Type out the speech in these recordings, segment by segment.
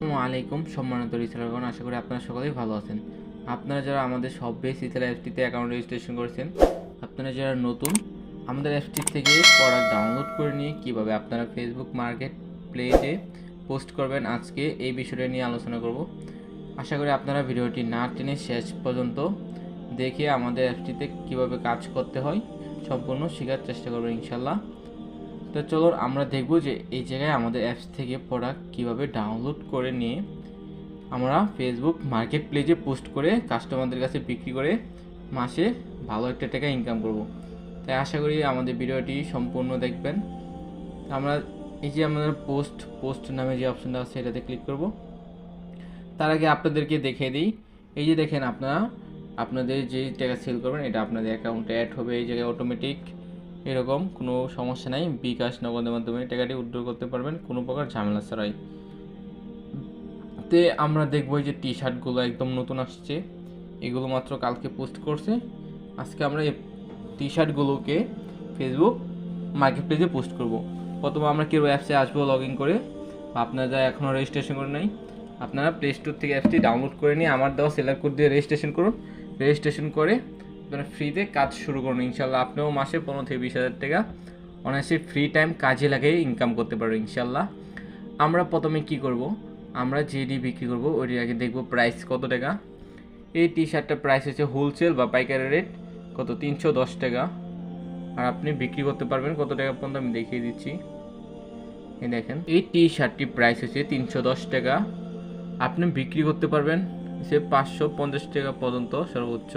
আলাইকুম সম্মানিত রিসেলারগণ আশা করি আপনারা সকলেই ভালো আছেন। আপনারা যারা আমাদের সব বেস রিসেল অ্যাপটিতে অ্যাকাউন্ট রেজিস্ট্রেশন করেছেন, আপনারা যারা নতুন, আমাদের অ্যাপটি থেকে প্রোডাক্ট ডাউনলোড করে নিয়ে কীভাবে আপনারা ফেসবুক মার্কেট প্লেতে পোস্ট করবেন, আজকে এই বিষয়টা নিয়ে আলোচনা করব। আশা করি আপনারা ভিডিওটি না টেনে শেষ পর্যন্ত দেখে আমাদের অ্যাপটিতে কীভাবে কাজ করতে হয়, সম্পূর্ণ শেখার চেষ্টা করবেন ইনশাল্লাহ তো চলো আমরা দেখব যে এই জায়গায় আমাদের অ্যাপস থেকে প্রোডাক্ট কীভাবে ডাউনলোড করে নিয়ে আমরা ফেসবুক মার্কেট প্লেসে পোস্ট করে কাস্টমারদের কাছে বিক্রি করে মাসে ভালো একটা টাকা ইনকাম করব। তাই আশা করি আমাদের ভিডিওটি সম্পূর্ণ দেখবেন। আমরা এই যে আমাদের পোস্ট পোস্ট নামে যে অপশনটা আছে এটাতে ক্লিক করব। তার আগে আপনাদেরকে দেখিয়ে দিই। এই যে দেখেন আপনারা, আপনাদের যে টাকা সেল করবেন, এটা আপনাদের অ্যাকাউন্টে অ্যাড হবে। এই জায়গায় অটোমেটিক এরকম কোনো সমস্যা নাই। বিকাশ নগদের মাধ্যমে টাকাটি উইথড্র করতে পারবেন, কোনো প্রকার ঝামেলা ছাড়াই। তে আমরা দেখব যে টি শার্টগুলো একদম নতুন আসছে। এগুলো মাত্র কালকে পোস্ট করছে। আজকে আমরা এই টি শার্টগুলোকে ফেসবুক মার্কেট প্লেসে পোস্ট করব। প্রথমে আমরা কেউ অ্যাপসে আসব লগ ইন করে আপনারা যা এখনও রেজিস্ট্রেশন করে নাই, আপনারা প্লে স্টোর থেকে অ্যাপসটি ডাউনলোড করে নিয়ে আমার দেওয়া সেলার কোড দিয়ে রেজিস্ট্রেশন করুন। রেজিস্ট্রেশন করে আপনারা ফ্রিতে কাজ শুরু করুন। ইনশাল্লাহ আপনিও মাসে পনেরো থেকে বিশ হাজার টাকা অনায়াসে ফ্রি টাইম কাজে লাগিয়ে ইনকাম করতে পারবেন ইনশাল্লাহ আমরা প্রথমে কি করব? আমরা যেটি বিক্রি করব, ওইটি আগে দেখব প্রাইস কত টাকা। এই টি শার্টটার প্রাইস হচ্ছে হোলসেল বা পাইকারি রেট কত? তিনশো দশ টাকা। আর আপনি বিক্রি করতে পারবেন কত টাকা পর্যন্ত আমি দেখিয়ে দিচ্ছি। এই দেখেন, এই টি শার্টটির প্রাইস হচ্ছে তিনশো দশ টাকা। আপনি বিক্রি করতে পারবেন, সে পাঁচশো পঞ্চাশ টাকা পর্যন্ত সর্বোচ্চ।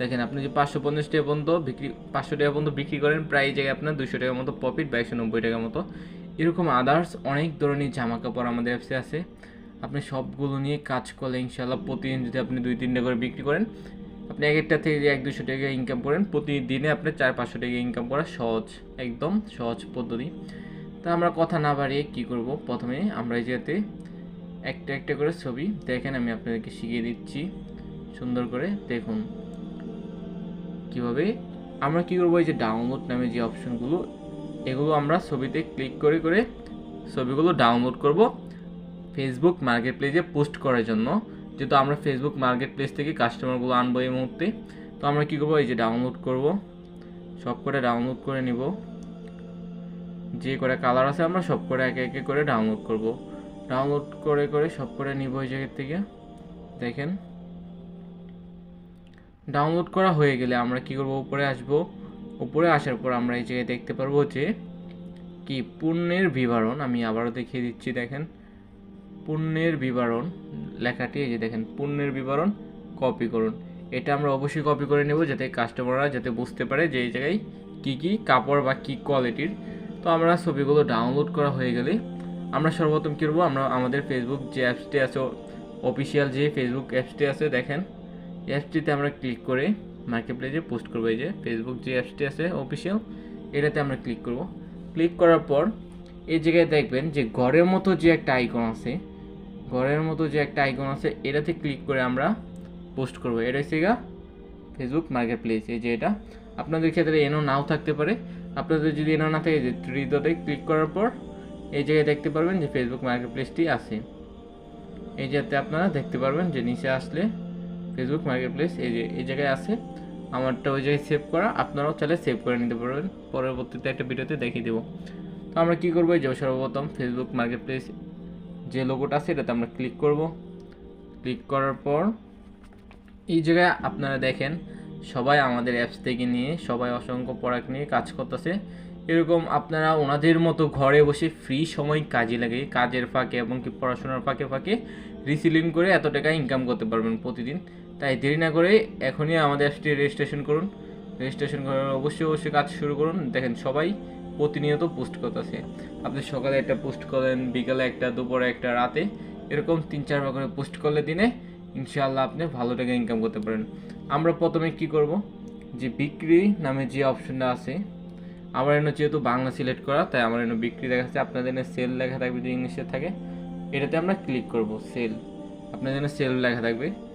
দেখেন, আপনি যে পাঁচশো পঞ্চাশ টাকা পর্যন্ত বিক্রি, পাঁচশো টাকা পর্যন্ত বিক্রি করেন, প্রায় জায়গায় আপনার দুশো টাকার মতো প্রফিট বা একশো নব্বই টাকার মতো। এরকম আদার্স অনেক ধরনের জামা কাপড় আমাদের অ্যাপসে আছে। আপনি সবগুলো নিয়ে কাজ করলে ইনশাল্লাহ প্রতিদিন যদি আপনি দুই, তিনটা করে বিক্রি করেন, আপনি এক একটা থেকে এক দুশো টাকা ইনকাম করেন, প্রতিদিনে আপনি চার, পাঁচশো টাকা ইনকাম করা সহজ, একদম সহজ পদ্ধতি। তা আমরা কথা না বাড়িয়ে কী করব? প্রথমে আমরা এই জায়গাতে একটা একটা করে ছবি দেখেন, আমি আপনাদেরকে শিখিয়ে দিচ্ছি। সুন্দর করে দেখুন। কীভাবে? আমরা কি করব? এই যে ডাউনলোড নামে যে অপশনগুলো, এগুলো আমরা ছবিতে ক্লিক করে করে ছবিগুলো ডাউনলোড করব ফেসবুক মার্কেট প্লেসে পোস্ট করার জন্য। যেহেতু আমরা ফেসবুক মার্কেট প্লেস থেকে কাস্টমারগুলো আনব এই মুহূর্তে, তো আমরা কি করব? এই যে ডাউনলোড করব। সব করে ডাউনলোড করে নিব। যে করে কালার আছে আমরা সব করে একে একে করে ডাউনলোড করব। ডাউনলোড করে করে সব করে নিব এই জায়গা থেকে। দেখেন। ডাউনলোড করা হয়ে গেলে আমরা কি করব? উপরে আসব। উপরে আসার পর আমরা এই জায়গায় দেখতে পারব যে, কি পণ্যের বিবরণ, আমি আবারও দেখিয়ে দিচ্ছি দেখেন। পণ্যের বিবরণ, লেখাটি এই যে দেখেন পণ্যের বিবরণ কপি করুন। এটা আমরা অবশ্যই কপি করে নেব যাতে কাস্টমাররা যাতে বুঝতে পারে যে এই জায়গায় কী কী কাপড় বা কী কোয়ালিটির তো আমরা ছবিগুলো ডাউনলোড করা হয়ে গেলে আমরা সর্বপ্রথম কী করব? আমরা আমাদের ফেসবুক যে অ্যাপসটি আছে অফিসিয়াল যে ফেসবুক অ্যাপসটি আছে, দেখেন। অ্যাপসটিতে আমরা ক্লিক করে মার্কেট প্লেসে পোস্ট করব, এই যে ফেসবুক যে অ্যাপসটি আছে অফিসিয়াল এটাতে আমরা ক্লিক করব। ক্লিক করার পর এই জায়গায় দেখবেন যে ঘরের মতো যে একটা আইকন আছে, ঘরের মতো যে একটা আইকন আছে, এটাতে ক্লিক করে আমরা পোস্ট করব। এটা হচ্ছে গা ফেসবুক মার্কেট প্লেস এই যে এটা। আপনাদের ক্ষেত্রে এনও নাও থাকতে পারে। আপনাদের যদি এনও না থাকে, যে থ্রিতে ক্লিক করার পর এই জায়গায় দেখতে পারবেন যে ফেসবুক মার্কেট প্লেসটি আছে। এই যাতে আপনারা দেখতে পারবেন যে নিচে আসলে ফেসবুক মার্কেট প্লেস এই যে, এই জায়গায় আছে। আমারটা ওই জায়গায় সেভ করা। আপনারাও চাইলে সেভ করে নিতে পারবেন। পরবর্তীতে একটা ভিডিওতে দেখিয়ে দেবো। তো আমরা কী করব? যে, সর্বপ্রথম ফেসবুক মার্কেট প্লেস যে লোগোটা আছে, এটাতে আমরা ক্লিক করব। ক্লিক করার পর, এই জায়গায় আপনারা দেখেন, সবাই আমাদের অ্যাপস থেকে নিয়ে, সবাই অসংখ্য প্রোডাক্ট নিয়ে কাজ করতেছে। এরকম আপনারা ওনাদের মতো ঘরে বসে ফ্রি সময় কাজে লাগে। কাজের ফাঁকে এবং কি পড়াশোনার ফাঁকে ফাঁকে রিসিলিং করে এত টাকা ইনকাম করতে পারবেন প্রতিদিন। তাই দেরি না করে এখনই আমাদের অ্যাপসটি রেজিস্ট্রেশন করুন। রেজিস্ট্রেশন করার অবশ্যই অবশ্যই কাজ শুরু করুন। দেখেন সবাই প্রতিনিয়ত পোস্ট করতেছে। আপনি সকালে একটা পোস্ট করেন, বিকালে একটা, দুপুরে একটা, রাতে এরকম তিন চারবার করে পোস্ট করলে দিনে ইনশাআল্লাহ আপনি ভালো টাকা ইনকাম করতে পারেন। আমরা প্রথমে কি করব? যে বিক্রি নামে যে অপশনটা আছে, আমার এনে যেহেতু বাংলা সিলেক্ট করা, তাই আমার এনে বিক্রি দেখা দেখাচ্ছে, আপনাদের এনে সেল লেখা থাকবে যদি ইংলিশে থাকে, এটাতে আমরা ক্লিক করব সেল আপনাদের এনে সেল লেখা থাকবে।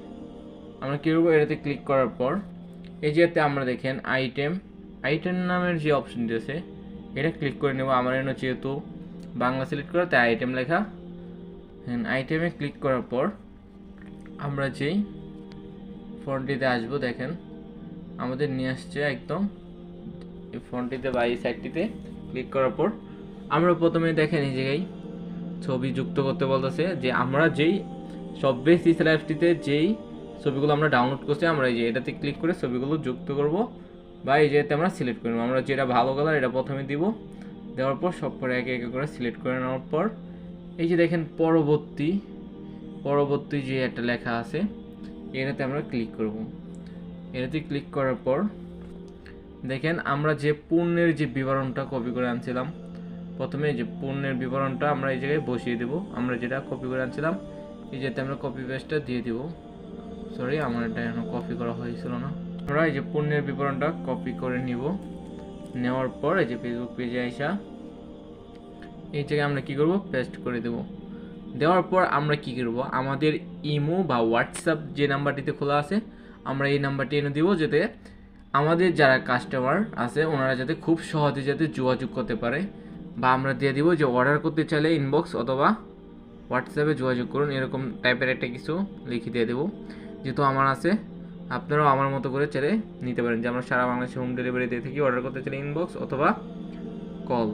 আমরা কী করব? এটাতে ক্লিক করার পর, এই যেতে আমরা দেখেন আইটেম আইটেম নামের যে অপশনটি আছে, এটা ক্লিক করে নেব। আমার এনে যেহেতু বাংলা সিলেক্ট করা, তাই আইটেম লেখা। হ্যাঁ আইটেমে ক্লিক করার পর, আমরা যেই ফোনটিতে আসব, দেখেন, আমাদের নিয়ে আসছে একদম এই ফোনটিতে বা এই সাইডটিতে ক্লিক করার পর, আমরা প্রথমে দেখেন এই জায়গায় ছবি যুক্ত করতে বলতেছে যে আমরা যেই সব বেস অ্যাপটিতে যেই ছবিগুলো আমরা ডাউনলোড করছি, আমরা এই যে এটাতে ক্লিক করে ছবিগুলো যুক্ত করব বা এই যেতে আমরা সিলেক্ট করে নেব আমরা যেটা ভালো কালার এটা প্রথমে দিব। দেওয়ার পর সব করে একে একে করে সিলেক্ট করে নেওয়ার পর, এই যে দেখেন পরবর্তী পরবর্তী যে একটা লেখা আছে, এটাতে আমরা ক্লিক করব। এটাতে ক্লিক করার পর, দেখেন আমরা যে পণ্যের যে বিবরণটা কপি করে আনছিলাম, প্রথমে যে পণ্যের বিবরণটা আমরা এই জায়গায় বসিয়ে দেব। আমরা যেটা কপি করে আনছিলাম, এই যেতে আমরা কপি পেস্টটা দিয়ে দিব। সরি আমার এটা এখনও কপি করা হয়েছিল না। আমরা এই যে পণ্যের বিবরণটা কপি করে নিব। নেওয়ার পর এই যে ফেসবুক পেজে আইসা, এই জায়গায় আমরা কি করব? পেস্ট করে দেব। দেওয়ার পর আমরা কি করব? আমাদের ইমো বা হোয়াটসঅ্যাপ যে নাম্বারটিতে খোলা আছে, আমরা এই নাম্বারটি এনে দিব যাতে আমাদের যারা কাস্টমার আছে, ওনারা যাতে খুব সহজে যাতে যোগাযোগ করতে পারে বা আমরা দিয়ে দিব যে অর্ডার করতে চাইলে ইনবক্স অথবা হোয়াটসঅ্যাপে যোগাযোগ করুন, এরকম টাইপের একটা কিছু লিখে দিয়ে দেবো। যেহেতু আমার আছে, আপনারাও আমার মতো করে চাইলে নিতে পারেন। যে আমরা সারা বাংলাদেশে হোম ডেলিভারি দিয়ে থাকি অর্ডার করতে চাইলে ইনবক্স অথবা কল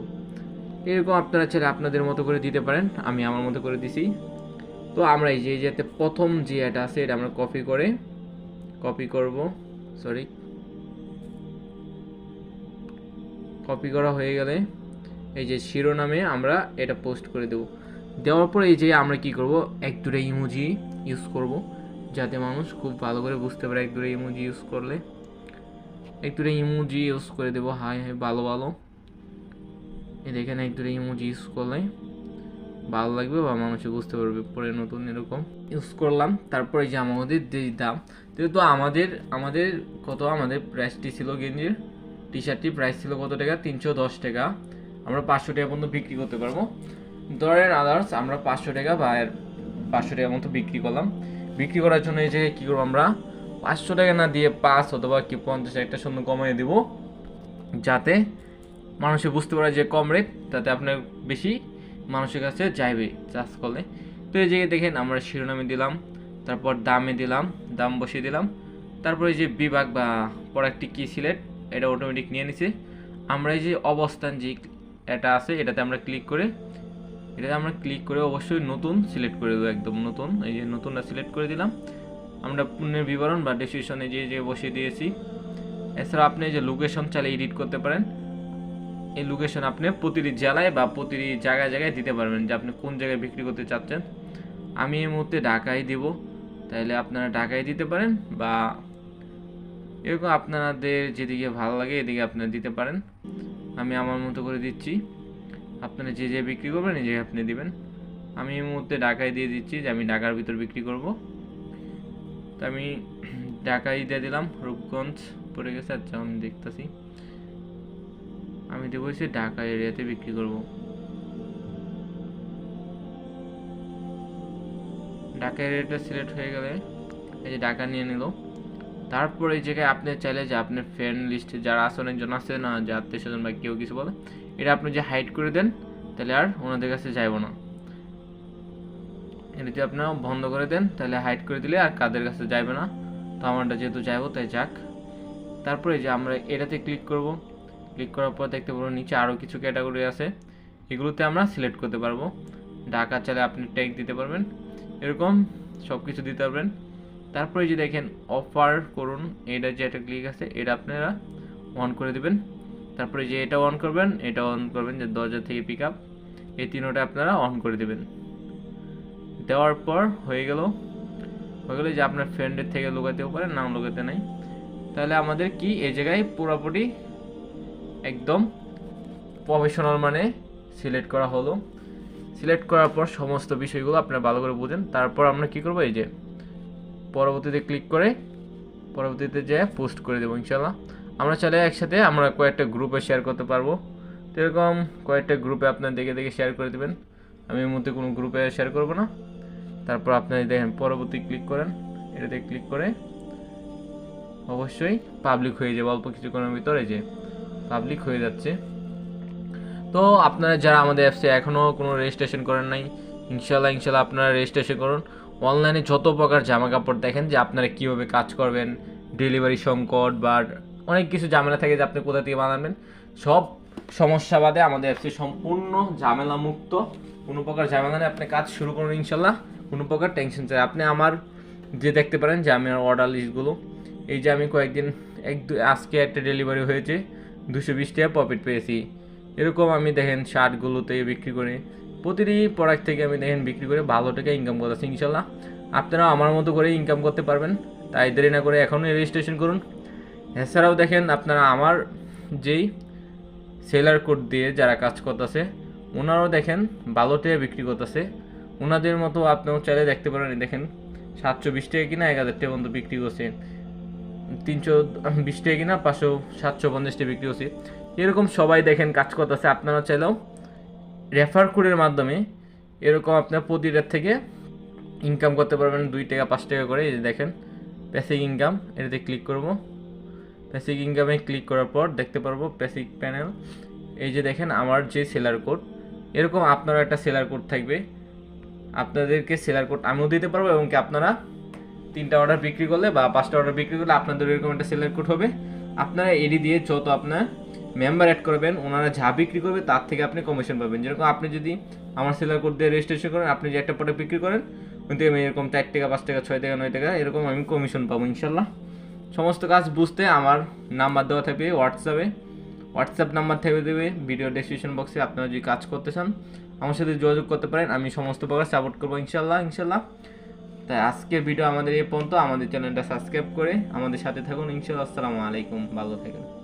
এরকম আপনারা চাইলে আপনাদের মতো করে দিতে পারেন, আমি আমার মতো করে দিছি। তো আমরা এই যে যাতে প্রথম যে এটা আছে, এটা আমরা কপি করে কপি করব সরি কপি করা হয়ে গেলে এই যে শিরোনামে আমরা এটা পোস্ট করে দেব। দেওয়ার পর এই যে আমরা কি করব, এক দুটো ইমোজি ইউজ করব। যাতে মানুষ খুব ভালো করে বুঝতে পারে, এক দুটো ইমোজি ইউজ করলে। এক দুটো ইমোজি ইউজ করে দেবো হাই হাই ভালো ভালো। এই দেখেন, এক দুটো ইমোজি ইউজ করলে ভালো লাগবে বা মানুষে বুঝতে পারবে, পরে নতুন এরকম ইউজ করলাম। তারপরে যে আমাদের যে দাম, যেহেতু আমাদের আমাদের কত, আমাদের প্রাইসটি ছিল গেঞ্জির টি শার্টটি প্রাইস ছিল কত টাকা? তিনশো দশ টাকা। আমরা পাঁচশো টাকা পর্যন্ত বিক্রি করতে পারব। ধরেন আদার্স আমরা পাঁচশো টাকা বা পাঁচশো টাকার মতো বিক্রি করলাম। বিক্রি করার জন্য এই জায়গায় কী করব আমরা? পাঁচশো টাকা না দিয়ে পাঁচ অথবা কি পঞ্চাশ একটা শূন্য কমিয়ে দিব। যাতে মানুষে বুঝতে পারে যে কম রেট তাতে আপনার বেশি মানুষের কাছে যাইবে চাষ করলে। তো এই জায়গায় দেখেন আমরা শিরোনামে দিলাম, তারপর দামে দিলাম, দাম বসিয়ে দিলাম। তারপরে যে বিভাগ বা প্রোডাক্টটি কী সিলেক্ট, এটা অটোমেটিক নিয়ে নিছে। আমরা এই যে অবস্থান যে এটা আছে, এটাতে আমরা ক্লিক করে এটাতে আমরা ক্লিক করে অবশ্যই নতুন সিলেক্ট করে দেবো, একদম নতুন। এই যে নতুনটা সিলেক্ট করে দিলাম। আমরা পুণ্যের বিবরণ বা ডেসক্রিপশনে যে যে বসিয়ে দিয়েছি। এছাড়া আপনি যে লোকেশন চাইলে এডিট করতে পারেন। এই লোকেশন আপনি প্রতিটি জেলায় বা প্রতিটি জায়গায় জায়গায় দিতে পারবেন যে আপনি কোন জায়গায় বিক্রি করতে চাচ্ছেন। আমি এই মুহূর্তে ঢাকায় দিব। তাহলে আপনারা ঢাকায় দিতে পারেন বা এরকম আপনাদের যেদিকে ভালো লাগে এদিকে আপনারা দিতে পারেন। আমি আমার মতো করে দিচ্ছি। আপনারা যে যে বিক্রি করবেন যে আপনি দিবেন। আমি এই মুহূর্তে ঢাকায় দিয়ে দিচ্ছি যে আমি ঢাকার ভিতর বিক্রি করব। তো আমি ঢাকায় দিয়ে দিলাম, রূপগঞ্জ পড়ে গেছে আচ্ছা আমি দেখতেছি। আমি দেবো হচ্ছে ঢাকা এরিয়াতে বিক্রি করব। ঢাকা এরিয়াটা সিলেক্ট হয়ে গেলে এই যে ঢাকা নিয়ে নিল। তারপর এই জায়গায় আপনি চাইলে যে আপনার ফ্রেন্ড লিস্টে যারা আসনের জন্য আছে না, যে আত্মীয় স্বজন বা কেউ কিছু বলে এটা আপনি যে হাইড করে দেন, তাহলে আর ওনাদের কাছে যাইব না। এটা যদি আপনারা বন্ধ করে দেন, তাহলে হাইড করে দিলে আর কাদের কাছে যাইবে না। তো আমারটা যেহেতু যাইবো, তাই যাক। তারপরে যে আমরা এটাতে ক্লিক করব। ক্লিক করার পর দেখতে পারব নিচে আরও কিছু ক্যাটাগরি আছে। এগুলোতে আমরা সিলেক্ট করতে পারব। ঢাকা চালে আপনি ট্যাগ দিতে পারবেন। এরকম সব কিছু দিতে পারবেন। তারপরে যে দেখেন অফার করুন। এটা যে একটা ক্লিক আছে, এটা আপনারা অন করে দেবেন। তারপরে যে এটা অন করবেন, এটা অন করবেন যে দরজা থেকে পিক আপ এই তিনোটা আপনারা অন করে দেবেন। দেওয়ার পর হয়ে গেল, হয়ে গেলে যে আপনার ফ্রেন্ডের থেকে লুকাতেও পারেন নাম লুকাতে নাই। তাহলে আমাদের কি এই জায়গায় পুরোপুরি একদম প্রফেশনাল মানে সিলেক্ট করা হলো। সিলেক্ট করার পর সমস্ত বিষয়গুলো আপনারা ভালো করে বুঝেন। তারপর আমরা কি করব? এই যে পরবর্তীতে ক্লিক করে, পরবর্তীতে যে পোস্ট করে দেবো ইনশাল্লাহ আমরা চাইলে একসাথে আমরা কয়েকটা গ্রুপে শেয়ার করতে পারব। তো এরকম কয়েকটা গ্রুপে আপনার দেখে দেখে শেয়ার করে দেবেন। আমি এর মধ্যে কোনো গ্রুপে শেয়ার করব না। তারপর আপনারা দেখেন পরবর্তী ক্লিক করেন। এটাতে ক্লিক করে অবশ্যই পাবলিক হয়ে যাবে অল্প কিছুক্ষণের ভিতরে যে পাবলিক হয়ে যাচ্ছে। তো আপনারা যারা আমাদের অ্যাপসে এখনও কোনো রেজিস্ট্রেশন করেন নাই ইনশাল্লাহ ইনশাল্লাহ আপনারা রেজিস্ট্রেশন করুন। অনলাইনে যত প্রকার জামা কাপড় দেখেন যে আপনারা কীভাবে কাজ করবেন ডেলিভারি সংকট বা অনেক কিছু ঝামেলা থাকে যে আপনি কোথা থেকে বানাবেন। সব সমস্যা বাদে আমাদের অ্যাপসে সম্পূর্ণ ঝামেলা মুক্ত কোনো প্রকার ঝামেলা নেই, আপনি কাজ শুরু করুন ইনশাল্লাহ। কোনো প্রকার টেনশন চাই। আপনি আমার যে দেখতে পারেন যে আমি অর্ডার লিস্টগুলো এই যে আমি কয়েকদিন এক আজকে একটা ডেলিভারি হয়েছে, দুশো বিশ টাকা প্রফিট পেয়েছি। এরকম আমি দেখেন শার্টগুলোতে বিক্রি করে, প্রতিটি প্রোডাক্ট থেকে আমি দেখেন বিক্রি করে ভালো টাকা ইনকাম করতেছি ইনশাল্লাহ। আপনারাও আমার মতো করে ইনকাম করতে পারবেন। তাই দেরি না করে এখনই রেজিস্ট্রেশন করুন। এছাড়াও দেখেন আপনারা আমার যেই সেলার কোড দিয়ে যারা কাজ করতেছে, ওনারাও দেখেন ভালো বিক্রি করতেছে। ওনাদের মতো আপনিও চাইলে দেখতে পারেন দেখেন সাতশো বিশ টাকা কিনা এক হাজার টাকা পর্যন্ত বিক্রি করছে। তিনশো বিশ টাকা কিনা পাঁচশো, সাতশো পঞ্চাশ টাকা বিক্রি করছে। এরকম সবাই দেখেন কাজ করতেছে, আপনারা চাইলেও রেফার কোডের মাধ্যমে এরকম আপনার প্রতিটার থেকে ইনকাম করতে পারবেন, দুই টাকা, পাঁচ টাকা করে, এই দেখেন প্যাসিক ইনকাম এটাতে ক্লিক করব। প্যাসিক ইনকামে ক্লিক করার পর দেখতে পারব প্যাসিক প্যানেল এই যে দেখেন, আমার যে সেলার কোড এরকম আপনারও একটা সেলার কোড থাকবে। আপনাদেরকে সেলার কোড আমিও দিতে পারব এবং কি আপনারা তিনটা অর্ডার বিক্রি করলে বা পাঁচটা অর্ডার বিক্রি করলে আপনাদের এরকম একটা সেলার কোড হবে। আপনারা এডি দিয়ে যত আপনার মেম্বার অ্যাড করবেন, ওনারা যা বিক্রি করবে তার থেকে আপনি কমিশন পাবেন। যেরকম আপনি যদি আমার সেলার কোড দিয়ে রেজিস্ট্রেশন করেন, আপনি যে একটা প্রোডাক্ট বিক্রি করেন, ওই থেকে আমি এরকম চার টাকা, পাঁচ টাকা, ছয় টাকা, নয় টাকা, এরকম আমি কমিশন পাবো, ইনশাল্লাহ। সমস্ত কাজ বুঝতে আমার নাম্বার দেওয়া থাকবে হোয়াটসঅ্যাপে হোয়াটসঅ্যাপ নাম্বার থেকে দেবে ভিডিও ডেসক্রিপশন বক্সে আপনারা যদি কাজ করতে চান, আমার সাথে যোগাযোগ করতে পারেন, আমি সমস্ত প্রকার সাপোর্ট করব ইনশাল্লাহ ইনশাল্লাহ তাই আজকের ভিডিও আমাদের এ পর্যন্ত। আমাদের চ্যানেলটা সাবস্ক্রাইব করে আমাদের সাথে থাকুন ইনশাল্লাহ আসসালামু আলাইকুম, ভালো থাকুন